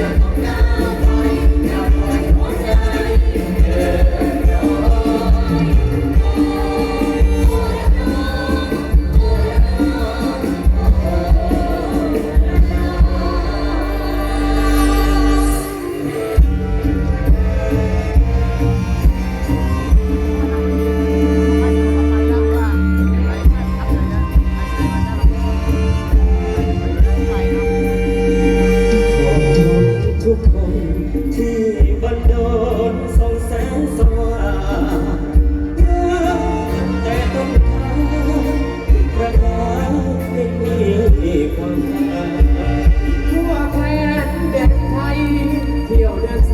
Yeah.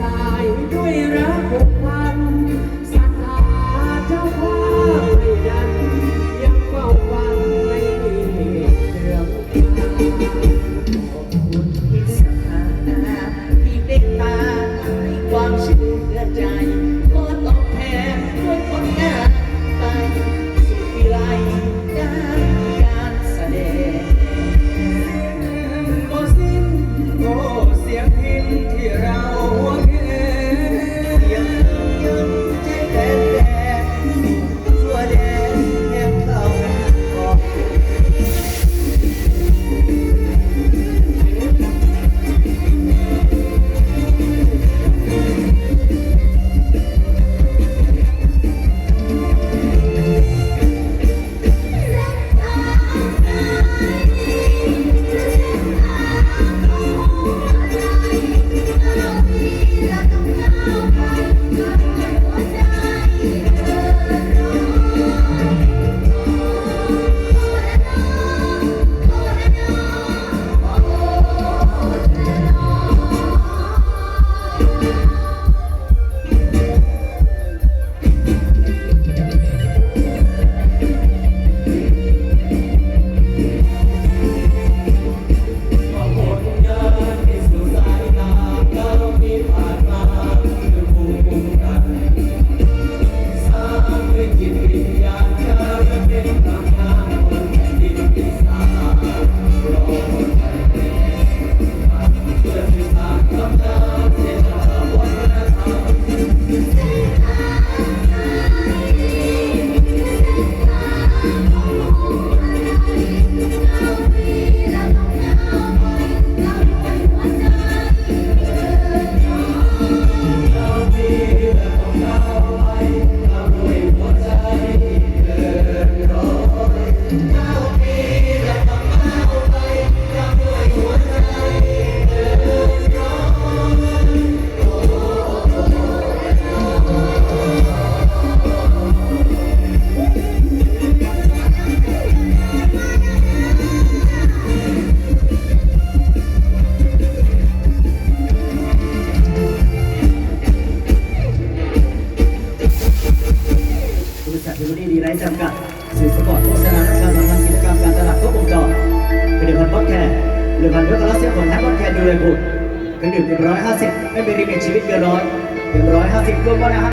ายด้วย ริษัทเดลิเวอรี่ดีไร้จำกัดสื่อสปอร์ตโฆษณาและการทำกิจกรรมการตลาดครบวมจอรผลิตภัณฑ์บอสแคร์ผลิตภัณฑ์เวทลักษณ์ของแท้บอสแคร์ดูเลบุตรกระดิ่งเป็นร้อยห้าสิบไม่เป็นริมิตชีวิตเกินร้อยเป็นร้อยห้าสิบรวมกัานะครับ